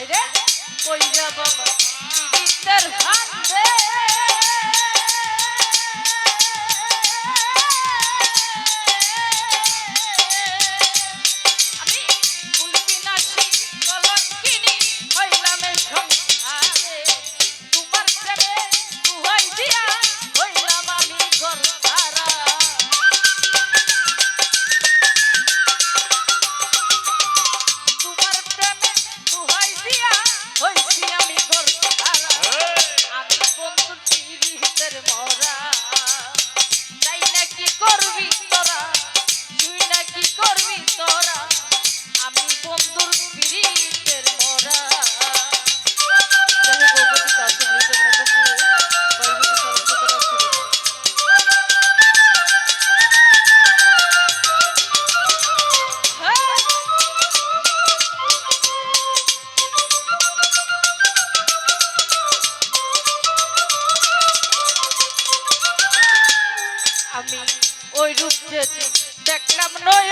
রে কইরা বাবা বিদ্যার হাতে দেখলাম নয়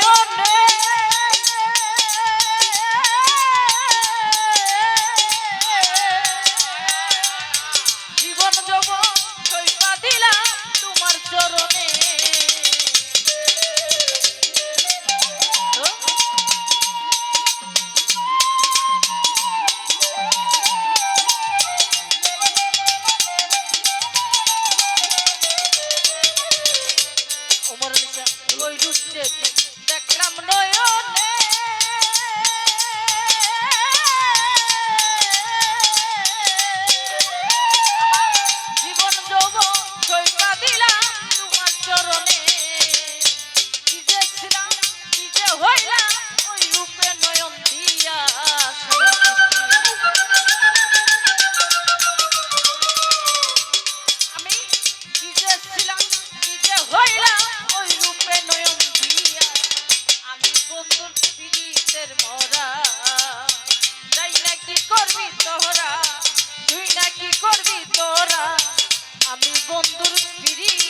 বন্ধুর ফিরি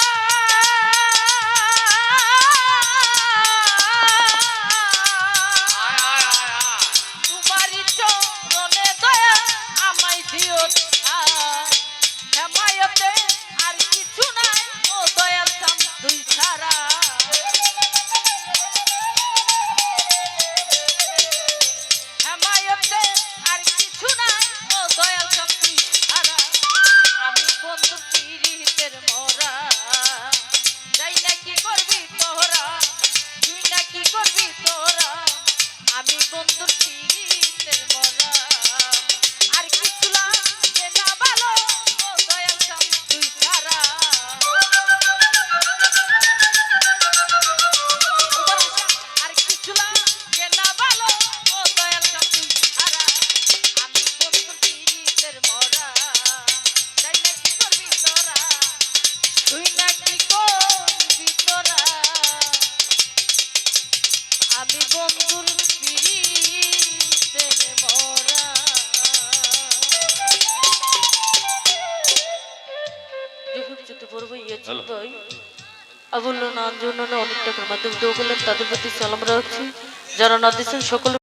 আমি বন্ধুর আবুল্লাহ অনেক টাকার মাধ্যমে দোয়া করলেন তাদের প্রতি সালাম রাখছি। যারা না দিচ্ছেন সকল